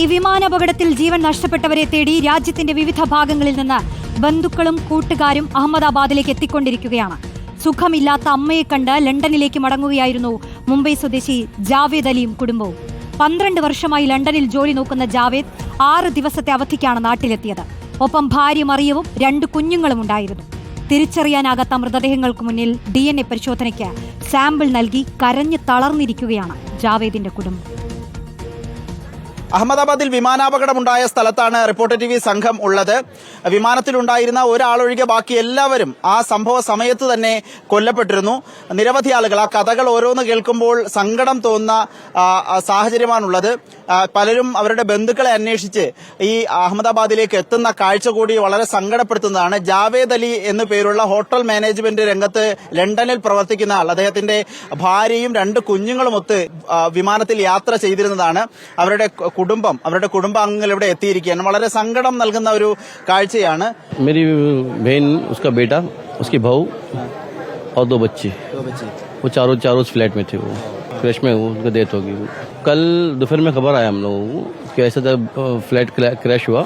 ഈ വിമാനാപകടത്തിൽ ജീവൻ നഷ്ടപ്പെട്ടവരെ തേടി രാജ്യത്തിന്റെ വിവിധ ഭാഗങ്ങളിൽ നിന്ന് ബന്ധുക്കളും കൂട്ടുകാരും അഹമ്മദാബാദിലേക്ക് എത്തിക്കൊണ്ടിരിക്കുകയാണ്. സുഖമില്ലാത്ത അമ്മയെ കണ്ട് ലണ്ടനിലേക്ക് മടങ്ങുകയായിരുന്നു മുംബൈ സ്വദേശി ജാവേദ് അലിയും കുടുംബവും. പന്ത്രണ്ട് വർഷമായി ലണ്ടനിൽ ജോലി നോക്കുന്ന ജാവേദ് ആറ് ദിവസത്തെ അവധിക്കാണ് നാട്ടിലെത്തിയത്. ഒപ്പം ഭാര്യ മറിയവും രണ്ട് കുഞ്ഞുങ്ങളും ഉണ്ടായിരുന്നു. തിരിച്ചറിയാനാകാത്ത മൃതദേഹങ്ങൾക്ക് മുന്നിൽ ഡി പരിശോധനയ്ക്ക് സാമ്പിൾ നൽകി കരഞ്ഞു തളർന്നിരിക്കുകയാണ് ജാവേദിന്റെ കുടുംബം. അഹമ്മദാബാദിൽ വിമാനാപകടമുണ്ടായ സ്ഥലത്താണ് റിപ്പോർട്ടർ ടി വി സംഘം ഉള്ളത്. വിമാനത്തിലുണ്ടായിരുന്ന ഒരാളൊഴികെ ബാക്കി എല്ലാവരും ആ സംഭവ സമയത്ത് തന്നെ കൊല്ലപ്പെട്ടിരുന്നു. നിരവധി ആളുകൾ ആ കഥകൾ ഓരോന്ന് കേൾക്കുമ്പോൾ സങ്കടം തോന്നുന്ന സാഹചര്യമാണുള്ളത്. പലരും അവരുടെ ബന്ധുക്കളെ അന്വേഷിച്ച് ഈ അഹമ്മദാബാദിലേക്ക് എത്തുന്ന കാഴ്ച കൂടി വളരെ സങ്കടപ്പെടുത്തുന്നതാണ്. ജാവേദ് അലി എന്നു പേരുള്ള ഹോട്ടൽ മാനേജ്മെന്റ് രംഗത്ത് ലണ്ടനിൽ പ്രവർത്തിക്കുന്ന ആൾ. അദ്ദേഹത്തിന്റെ ഭാര്യയും രണ്ട് കുഞ്ഞുങ്ങളുമൊത്ത് വിമാനത്തിൽ യാത്ര ചെയ്തിരുന്നതാണ്. അവരുടെ കുടുംബം അവരുടെ കുടുംബാംഗങ്ങൾ ഇവിടെ എത്തിയിരിക്കുകയാണ് വളരെ സങ്കടം നൽകുന്ന ഒരു കാഴ്ചയാണ് मेरी बहन उसका बेटा उसकी बहू और दो बच्चे वो चारों चारों उस फ्लैट में थे वो क्रैश में वो उनका डेथ होगी कल दोपहर में खबर आया हम लोगों को कि ऐसा था फ्लैट क्रैश हुआ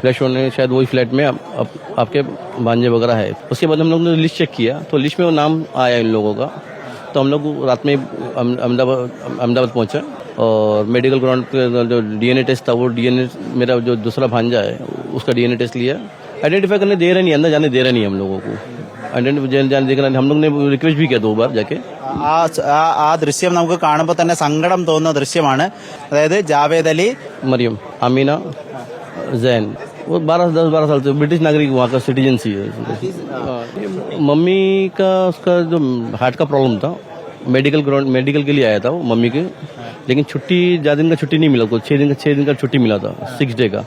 क्रैश होने शायद वही फ्लैट में आप, आप, आपके भांजे वगैरह है उसके बाद हम लोग ने लिस्ट चेक किया तो लिस्ट में वो नाम आया इन लोगों का तो हम लोग रात में अहम- अहमदाबाद अहमदाबाद पहुंचे और मेडिकल ग्राउंड पे जो डीएनए टेस्ट था वो डीएनए मेरा जो दूसरा भांजा है उसका डीएनए टेस्ट लिया आइडेंटिफाई करने दे रहे नहीं अंदर जाने दे रहे नहीं हम लोगों को आइडेंटिफाई जाने दे रहे हम लोग ने रिक्वेस्ट भी किया दो बार जाके ആ ആ- ആ ദൃശ്യം നമുക്ക് കാണുമ്പോൾ തന്നെ സങ്കടം തോന്നുന്ന ദൃശ്യമാണ് അതായത് ജാവേദ് अली मरियम आमीना जैन वो बारह दस बारह साल से ब्रिटिश नागरिक वहाँ का सिटीजन सी है हाँ, ये मम्मी का उसका जो हार्ट का प्रॉब्लम था मेडिकल ग्राउंड मेडिकल के लिए आया था वो मम्मी के लेकिन छुट्टी, ज़्यादा दिन का छुट्टी नहीं मिला उसको छः दिन का छः दिन का छुट्टी मिला था सिक्स डे का।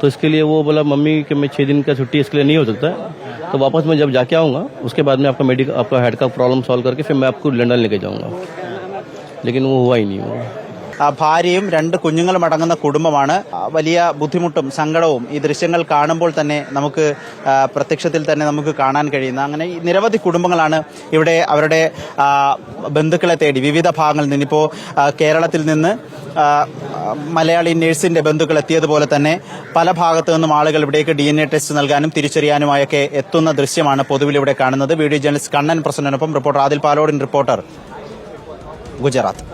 तो इसके लिए वो बोला, मम्मी, कि मैं छः दिन का छुट्टी, इसके लिए नहीं हो सकता है। तो वापस मैं जब जाके आऊँगा, उसके बाद में आपका मेडिकल आपका हेड का प्रॉब्लम सॉल्व करके फिर मैं आपको लंडन लेके जाऊँगा। लेकिन वो हुआ ही नहीं ആ ഭാര്യയും രണ്ട് കുഞ്ഞുങ്ങളും അടങ്ങുന്ന കുടുംബമാണ്. വലിയ ബുദ്ധിമുട്ടും സങ്കടവും ഈ ദൃശ്യങ്ങൾ കാണുമ്പോൾ തന്നെ നമുക്ക് പ്രത്യക്ഷത്തിൽ തന്നെ നമുക്ക് കാണാൻ കഴിയുന്ന അങ്ങനെ നിരവധി കുടുംബങ്ങളാണ് ഇവിടെ അവരുടെ ബന്ധുക്കളെ തേടി വിവിധ ഭാഗങ്ങളിൽ നിന്ന്. ഇപ്പോൾ കേരളത്തിൽ നിന്ന് മലയാളി നഴ്സിന്റെ ബന്ധുക്കൾ എത്തിയതുപോലെ തന്നെ പല ഭാഗത്തു നിന്നും ആളുകൾ ഇവിടേക്ക് ഡി എൻ എ ടെസ്റ്റ് നൽകാനും തിരിച്ചറിയാനുമായൊക്കെ എത്തുന്ന ദൃശ്യമാണ് പൊതുവിൽ ഇവിടെ കാണുന്നത്. വീഡിയോ ജേർണലിസ്റ്റ് കണ്ണൻ പ്രസന്നനൊപ്പം റിപ്പോർട്ടർ ആദിൽ പാലോടിൻ റിപ്പോർട്ടർ ഗുജറാത്ത്.